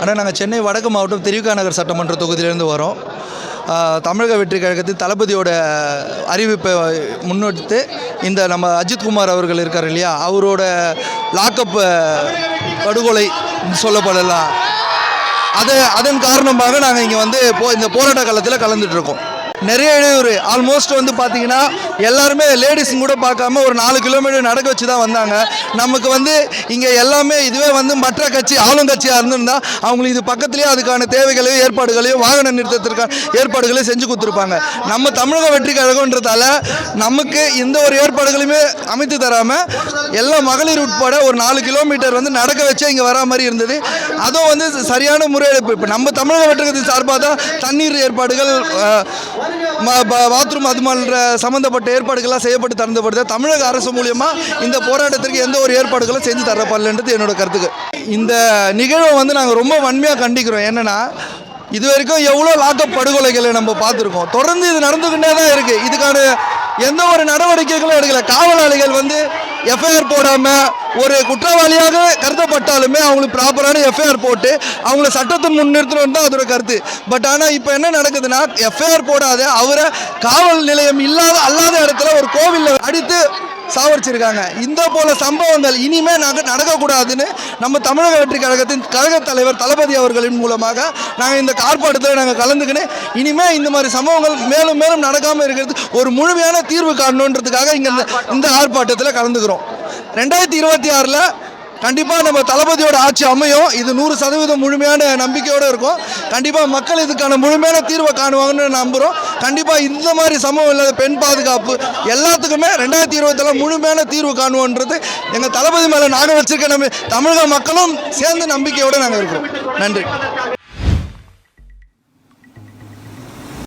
அண்ணா நாங்கள் சென்னை வடக்கு மாவட்டம் திருவிக்கா நகர் சட்டமன்ற தொகுதியிலேருந்து வரோம். தமிழக வெற்றி கழகத்தில் தளபதியோட அறிவிப்பை முன்னெடுத்து இந்த நம்ம அஜித்குமார் அவர்கள் இருக்கார் இல்லையா அவரோட லாக்கப் படுகொலை சொல்லப்படலாம். அது அதன் காரணமாக நாங்கள் இங்கே வந்து போ இந்த போராட்ட காலத்தில் கலந்துட்டுருக்கோம் இருக்கோம். நிறைய இடையூறு. ஆல்மோஸ்ட் வந்து பார்த்தீங்கன்னா எல்லாருமே லேடிஸுங்க கூட பார்க்காம ஒரு நாலு கிலோமீட்டர் நடக்க வச்சு தான் வந்தாங்க. நமக்கு வந்து இங்கே எல்லாமே இதுவே வந்து மற்ற கட்சி ஆளுங்கட்சியாக இருந்திருந்தால் அவங்களுக்கு இது பக்கத்துலேயே அதுக்கான தேவைகளையும் ஏற்பாடுகளையும் வாகன நிறுத்தத்திற்கான ஏற்பாடுகளையும் செஞ்சு கொடுத்துருப்பாங்க. நம்ம தமிழக வெற்றி கழகன்றதால நமக்கு எந்த ஒரு ஏற்பாடுகளையுமே அமைத்து தராமல் எல்லா மகளிர் உட்பட ஒரு நாலு கிலோமீட்டர் வந்து நடக்க வச்சே இங்கே வரா மாதிரி இருந்தது. அதுவும் வந்து சரியான முறையில் இப்போ நம்ம தமிழக வெற்றகத்தின் சார்பாக தான் தண்ணீர் ஏற்பாடுகள் பாத்ரூம் அது மாதிரி சம்மந்தப்பட்ட ஏற்பாடுகள்லாம் செய்யப்பட்டு தரப்படுது தமிழக அரசு மூலியமாக இந்த போராட்டத்திற்கு எந்த ஒரு ஏற்பாடுகளும் செஞ்சு தரப்படலன்றது என்னோட கருத்துக்கு. இந்த நிகழ்வை வந்து நாங்கள் ரொம்ப வன்மையாக கண்டிக்கிறோம். என்னன்னா இது வரைக்கும் எவ்வளோ லாக்கப் படுகொலைகளை நம்ம பார்த்துருக்கோம். தொடர்ந்து இது நடந்துக்கிட்டே தான் இருக்குது இதுக்கான எந்த ஒரு நடவடிக்கைகளும் எடுக்கல. காவலாளிகள் வந்து எஃப்ஐஆர் போடாமல் ஒரு குற்றவாளியாக கருதப்பட்டாலுமே அவங்களுக்கு ப்ராப்பரான எஃப்ஐஆர் போட்டு அவங்கள சட்டத்தின் முன்னிறுத்தணும் தான் அதோட கருத்து. பட் ஆனால் இப்போ என்ன நடக்குதுன்னா எஃப்ஐஆர் போடாத அவரை காவல் நிலையம் இல்லாத அல்லாத இடத்துல ஒரு கோவிலில் அடித்து சாவடிச்சிருக்காங்க. இந்த போல சம்பவங்கள் இனிமே நாங்கள் நடக்கக்கூடாதுன்னு நம்ம தமிழக வெற்றி கழகத்தின் கழக தலைவர் தளபதி அவர்களின் மூலமாக நாங்கள் இந்த ஆர்ப்பாட்டத்தில் நாங்கள் கலந்துக்கின்னு இனிமே இந்த மாதிரி சம்பவங்கள் மேலும் மேலும் நடக்காமல் இருக்கிறது ஒரு முழுமையான தீர்வு காணணுன்றதுக்காக இங்கே இந்த இந்த ஆர்ப்பாட்டத்தில் கலந்துக்கிறோம். ரெண்டாயிரத்தி இருபத்தி ஆறில் கண்டிப்பாக நம்ம தளபதியோட ஆட்சி அமையும். இது நூறு சதவீதம் முழுமையான நம்பிக்கையோடு இருக்கும். கண்டிப்பாக மக்கள் இதுக்கான முழுமையான தீர்வை காணுவாங்கன்னு நம்புகிறோம் கண்டிப்பாக இந்த மாதிரி சமூகம் இல்லாத பெண் பாதுகாப்பு எல்லாத்துக்குமே ரெண்டாயிரத்தி இருபத்தில் முழுமையான தீர்வு காணுவோன்றது எங்கள் தளபதி மேலே நாங்கள் வச்சுருக்க நம்ம தமிழக மக்களும் சேர்ந்து நம்பிக்கையோடு நாங்கள் இருக்கிறோம். நன்றி.